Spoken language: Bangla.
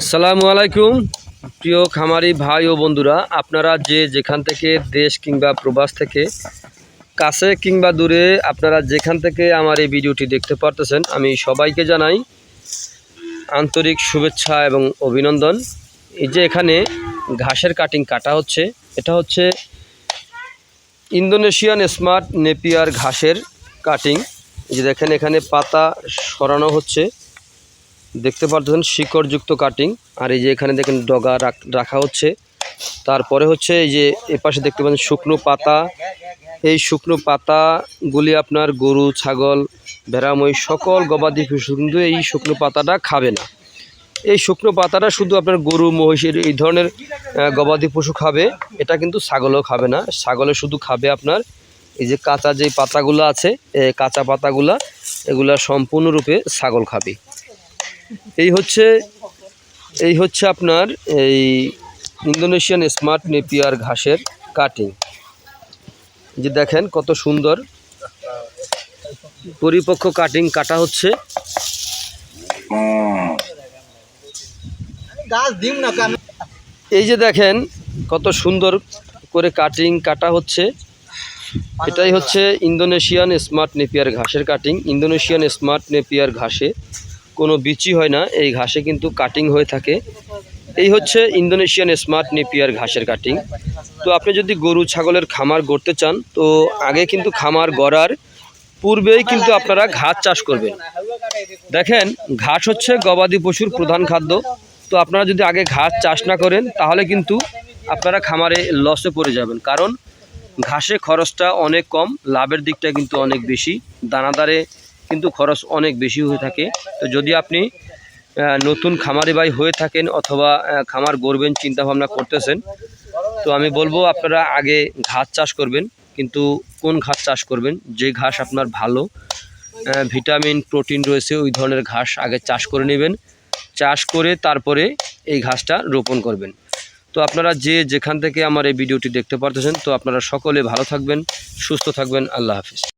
আসসালামু আলাইকুম। প্রিয় খামারি ভাই ও বন্ধুরা, আপনারা যে যেখান থেকে দেশ কিংবা প্রবাস থেকে কাছে কিংবা দূরে আপনারা যেখান থেকে আমার এই ভিডিওটি দেখতে পারতেছেন, আমি সবাইকে জানাই আন্তরিক শুভেচ্ছা এবং অভিনন্দন। এই যে এখানে ঘাসের কাটিং কাটা হচ্ছে, এটা হচ্ছে ইন্দোনেশিয়ান স্মার্ট নেপিয়ার ঘাসের কাটিং এই যে দেখেন এখানে পাতা সরানো হচ্ছে। দেখতে পাচ্ছেন শিকড়যুক্ত কাটিং আর এই যে এখানে দেখেন ডগা রাখ- হচ্ছে। তারপরে হচ্ছে এই যে এপাশে দেখতে পাচ্ছেন শুকনো পাতা। এই শুকনো পাতাগুলি আপনার গরু, ছাগল ভেড়ামই সকল গবাদি পশু কিন্তু এই শুকনো পাতাটা খাবে না। এই শুকনো পাতাটা শুধু আপনার গরু মহিষের এই ধরনের গবাদি পশু খাবে। এটা কিন্তু ছাগলও খাবে না। ছাগলে শুধু খাবে আপনার এই যে কাঁচা যে পাতাগুলো আছে কাঁচা পাতাগুলা, এগুলা সম্পূর্ণরূপে ছাগল খাবে। এই হচ্ছে এই হচ্ছে আপনার এই ইন্দোনেশিয়ান স্মার্ট নেপিয়ার ঘাসের কাটিং। যে দেখেন কত সুন্দর পরিপক্ক কাটিং কাটা হচ্ছে। এই যে দেখেন কত সুন্দর করে কাটিং কাটা হচ্ছে। এটাই হচ্ছে ইন্দোনেশিয়ান স্মার্ট নেপিয়ার ঘাসের কাটিং। ইন্দোনেশিয়ান স্মার্ট নেপিয়ার ঘাসে কোনো বিচি হয় না, এই ঘাসে কিন্তু কাটিং হয়ে থাকে। এই হচ্ছে ইন্দোনেশিয়ান স্মার্ট নেপিয়ার ঘাসের কাটিং তো আপনি যদি গরু, ছাগলের খামার গড়তে চান, তো আগে কিন্তু খামার গড়ার পূর্বেই কিন্তু আপনারা ঘাস চাষ করবেন। দেখেন, ঘাস হচ্ছে গবাদি পশুর প্রধান খাদ্য। তো আপনারা যদি আগে ঘাস চাষ না করেন, তাহলে কিন্তু আপনারা খামারে লসে পড়ে যাবেন। কারণ ঘাসে খরচটা অনেক কম, লাভের দিকটা কিন্তু অনেক বেশি। দানাদারে কিন্তু খরচ অনেক বেশি হয়ে থাকে। তো যদি আপনি নতুন খামারি ভাই হয়ে থাকেন অথবা খামার গড়বেন চিন্তা ভাবনা করতেছেন, তো আমি বলব আপনারা আগে ঘাস চাষ করবেন, কিন্তু কোন ঘাস চাষ করবেন? যে ঘাস আপনার ভালো ভিটামিন, প্রোটিন রয়েছে, ওই ধরনের ঘাস আগে চাষ করে নেবেন, চাষ করে তারপরে এই ঘাসটা রোপণ করবেন। তো আপনারা যে যেখান থেকে আমার এই ভিডিওটি দেখতে পারতেছেন, তো আপনারা সকলে ভালো থাকবেন, সুস্থ থাকবেন, আল্লাহ হাফিজ।